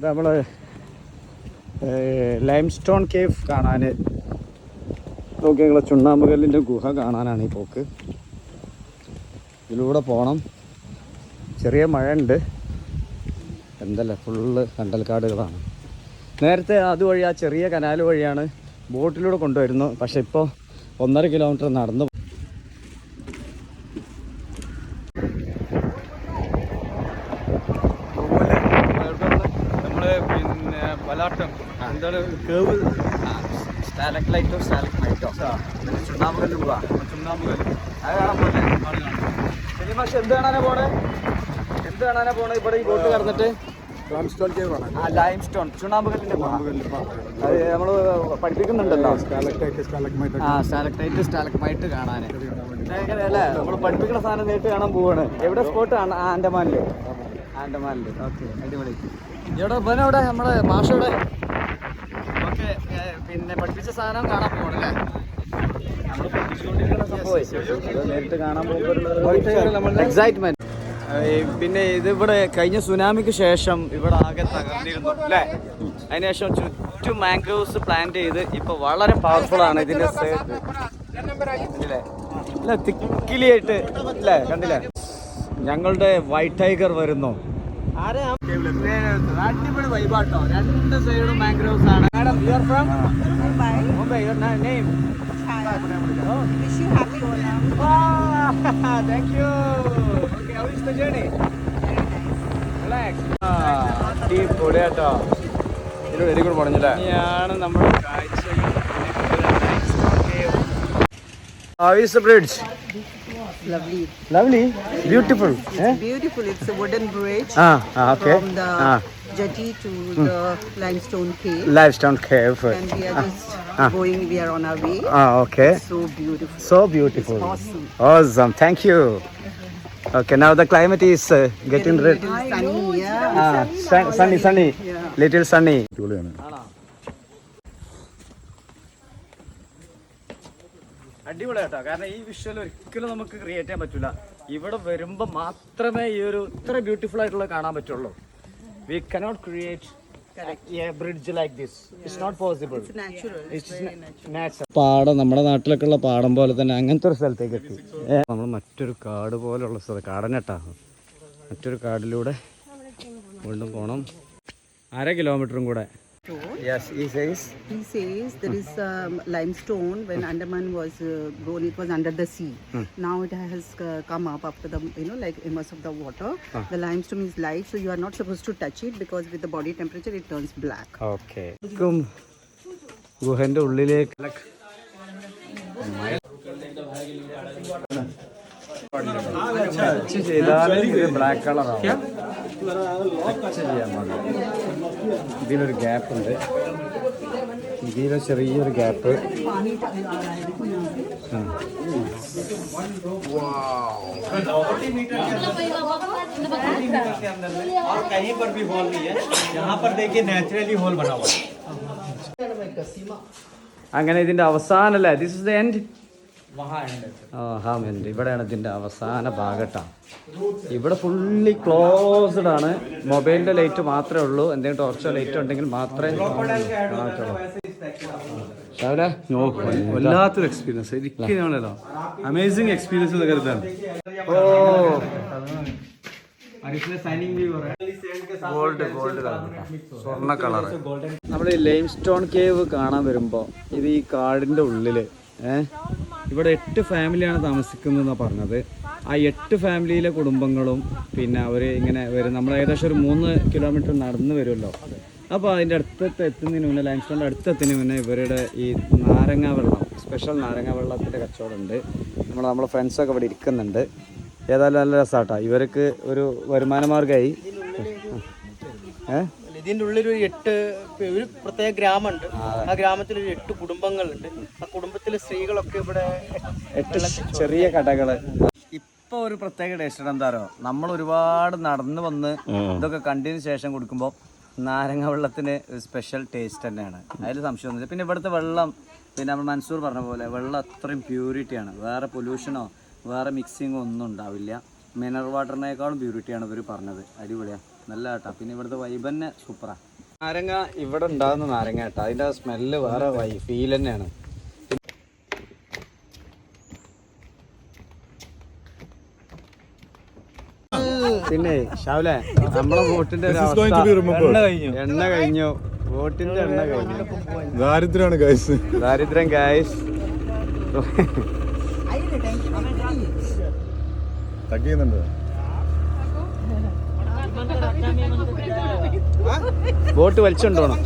നമ്മൾ limestone cave കാണാൻ നോക്കി ഞങ്ങൾ ചുണ്ണാമ്പുകല്ലിന്റെ ഗുഹ കാണാനാണ് ഈ പോക്ക്. ഇതിലൂടെ പോകണം ചെറിയ മഴ ഉണ്ട് എന്തല്ല ഫുള്ള് കണ്ടൽക്കാടുകളാണ്. നേരത്തെ അതുവഴി ആ ചെറിയ കനാൽ വഴിയാണ് ബോട്ടിലൂടെ കൊണ്ടുവരുന്നത്. പക്ഷെ ഇപ്പോൾ ഒന്നര കിലോമീറ്റർ നടന്നു നമ്മൾ പിന്നെ പലാട്ടം എന്താണ് കേവ്? സ്റ്റാലക്ലൈറ്റോ സ്റ്റാലക്മൈറ്റോ ചുണ്ണാമ്പുകല്ല് പോവാ. ചുണ്ണാമ്പുകൽ അത് കാണാൻ പോലെ ശരി പക്ഷെ എന്ത് കാണാനാ പോണേ? എന്ത് കാണാനാ പോണേ? ഇവിടെ ഈ ബോട്ട് കടന്നിട്ട്? ലാംസ്റ്റോൺ കേവ് ആ ലൈം സ്റ്റോൺ ചുണ്ണാമ്പുകല്ലിന്റെ ഗുഹ. അത് നമ്മൾ പഠിപ്പിക്കുന്നുണ്ടല്ലോ. ആ സ്റ്റാലക്ടൈറ്റ് സ്റ്റാലക്മൈറ്റ് കാണാൻ അല്ലേ നമ്മൾ പഠിപ്പിക്കുന്ന സാധനം നേരിട്ട് കാണാൻ പോവാണ്. എവിടെ സ്പോട്ട് ആണ്? ആൻഡമാനിൽ. ആൻഡമാനിൽ. ഓക്കെ അടിപൊളി. ഇവിടെ ഇവനെവിടെ? നമ്മുടെ മാഷയുടെ ഓക്കെ പിന്നെ പഠിപ്പിച്ച സാധനം കാണാൻ പോകണല്ലേ എക്സൈറ്റ്മെന്റ് പിന്നെ ഇത് ഇവിടെ കഴിഞ്ഞ സുനാമിക്ക് ശേഷം ഇവിടെ ആകെ തകർന്നിരുന്നു അല്ലേ? അതിനുശേഷം ചുറ്റും മാംഗ്രോവ്സ് പ്ലാന്റ് ചെയ്ത് ഇപ്പൊ വളരെ പവർഫുൾ ആണ് ഇതിന്റെ സൈഡ്. ഇല്ലേ? ഇല്ല തിക്കിലിയായിട്ട് അല്ലേ കണ്ടില്ലേ? ഞങ്ങളുടെ വൈറ്റ് ടൈഗർ വരുന്നു. അടിപൊളി വൈബാട്ടോ രണ്ട് സൈഡും മാംഗ്രോവ്സ് ആണ് madam you are from Mumbai Mumbai your name. Thank you okay how is the relax അടിപൊളിയാട്ടോ. ഇതിലൂടെ എരി കൂടെ പറഞ്ഞില്ലേ ഇനിയാണ് നമ്മൾ കാഴ്ചകൾ is the bridge? Lovely. Lovely, beautiful. Eh? Beautiful. It's a wooden bridge Ah, ah, okay. from the Ah, jetty to the limestone cave. limestone cave. And we are just ah. going, we are on our way. Ah, okay. So beautiful. So beautiful. Awesome. Awesome. Thank you. Okay, now the climate is uh, getting red. little sunny, yeah. Ah, sun- sunny, sunny. Yeah. Little sunny. അടിപൊളിയാട്ടോ. കാരണം ഈ visual ഒരിക്കലും നമുക്ക് create ചെയ്യാൻ പറ്റില്ല ഇവിടെ വരുമ്പോൾ മാത്രമേ ഈ ഒരു ഇത്ര ബ്യൂട്ടിഫുൾ ആയിട്ടുള്ള കാണാൻ പറ്റുള്ളൂ. We cannot create bridge like this it's not possible. പാടം നമ്മുടെ നാട്ടിലൊക്കെ ഉള്ള പാടം പോലെ തന്നെ അങ്ങനത്തെ ഒരു സ്ഥലത്തേക്ക് എത്തി. നമ്മൾ മറ്റൊരു കാട് പോലുള്ള സ്ഥലം കാടനട്ടാ. മറ്റൊരു കാടിലൂടെ വീണ്ടും പോണം. അര കിലോമീറ്ററും കൂടെ. യെസ് ഈ size He says there is um, limestone when Andaman was uh, grown, it was under the sea. Now it has uh, come up after the, you know, like immerse of the water. The limestone is light, so you are not supposed to touch it because with the body temperature it turns black. Okay ഗുഹന്റെ ഉള്ളിലേക്ക് touch ചെയ്താൽ ഇത് black കളറാവും touch ചെയ്യാൻ പാടില്ല ഇതിലൊരു gap ഉണ്ട് ഇതിലെ ചെറിയൊരു gap और कहीं पर भी हॉल नहीं है यहाँ पर देखिए नेचुरली हॉल बना हुआ है അങ്ങനെ ഇതിന്റെ അവസാനല്ലേ ദിസ് ഇസ് ദ എൻഡ് മഹാമെൻഡ് ഇവിടെയാണ് ഇതിന്റെ അവസാന ഭാഗട്ടാണ് ഇവിടെ ഫുള്ളി ക്ലോസ്ഡ് ആണ്. മൊബൈലിന്റെ ലൈറ്റ് മാത്രമേ ഉള്ളൂ. എന്തെങ്കിലും ടോർച്ചോ ലൈറ്റ് ഉണ്ടെങ്കിൽ മാത്രമേ വല്ലാത്തൊരു എക്സ്പീരിയൻസ് ഇരിക്കുന്നതാണല്ലോ അമേസിംഗ് എക്സ്പീരിയൻസ് ഗോൾഡ് ഗോൾഡ് സ്വർണ കളർ നമ്മൾ ലൈം സ്റ്റോൺ കേവ് കാണാൻ വരുമ്പോൾ ഇത് ഈ കാടിന്റെ ഉള്ളിൽ ഏഹ് ഇവിടെ എട്ട് ഫാമിലിയാണ് താമസിക്കുന്നതെന്നാണ് പറഞ്ഞത്. ആ എട്ട് ഫാമിലിയിലെ കുടുംബങ്ങളും പിന്നെ അവർ ഇങ്ങനെ വരും. നമ്മൾ ഏകദേശം ഒരു മൂന്ന് കിലോമീറ്റർ നടന്ന് വരുമല്ലോ. അപ്പോൾ അതിന്റെ അടുത്തത്തെ എത്തുന്നതിന് മുന്നേ ലൈം സ്റ്റോണിന്റെ അടുത്തെത്തുന്നതിന് മുന്നേ ഇവരുടെ ഈ നാരങ്ങ വെള്ളം സ്പെഷ്യൽ നാരങ്ങ വെള്ളത്തിന്റെ കച്ചവടമുണ്ട്. നമ്മൾ നമ്മളെ ഫ്രണ്ട്സൊക്കെ ഇവിടെ ഇരിക്കുന്നുണ്ട്. ഏതായാലും നല്ല രസമാട്ടോ ഇവർക്ക് ഒരു വരുമാനമാർഗമായി ഏഹ് ഇതിന്റെ ഉള്ളിൽ ഒരു എട്ട് ഒരു പ്രത്യേക ഗ്രാമമുണ്ട്. ആ. ഗ്രാമത്തിൽ ഒരു എട്ട് കുടുംബങ്ങളുണ്ട്. ആ കുടുംബത്തിലെ സ്ത്രീകളൊക്കെ ഇവിടെ എട്ട് ചെറിയ കടകൾ. ഇപ്പൊ ഒരു പ്രത്യേക ടേസ്റ്റ് എന്താറോ നമ്മൾ ഒരുപാട് നടന്നു വന്ന് ഇതൊക്കെ കണ്ടതിന് ശേഷം കൊടുക്കുമ്പോൾ നാരങ്ങ വെള്ളത്തിന് ഒരു സ്പെഷ്യൽ ടേസ്റ്റ് തന്നെയാണ്. അതിൽ സംശയമൊന്നുമില്ല പിന്നെ ഇവിടുത്തെ വെള്ളം പിന്നെ നമ്മൾ മൻസൂർ പറഞ്ഞ പോലെ വെള്ളം അത്രയും പ്യൂരിറ്റിയാണ് വേറെ പൊല്യൂഷനോ വേറെ മിക്സിങ്ങോ ഒന്നും ഉണ്ടാവില്ല. മിനറൽ വാട്ടറിനേക്കാളും പ്യൂരിറ്റിയാണ് ഇവർ പറഞ്ഞത്. അടിപൊളിയാണ് നല്ല കേട്ടാ. പിന്നെ ഇവിടുത്തെ വൈബ് തന്നെ സൂപ്പറാ. നാരങ്ങ ഇവിടെ ഉണ്ടാകുന്ന നാരങ്ങ കേട്ടോ. അതിന്റെ സ്മെല്ല് വേറെ വൈ ഫീൽ തന്നെയാണ്. പിന്നെ ഷാവലെ നമ്മളെ വോട്ടിന്റെ എണ്ണ കഴിഞ്ഞു. വോട്ടിന്റെ എണ്ണ കഴിഞ്ഞു. ദാരിദ്ര്യമാണ് ഗൈസ് ദാരിദ്ര്യം ഗായ്സ് തക്കിയുന്നുണ്ട് വോട്ട് വലിച്ചുണ്ടോണം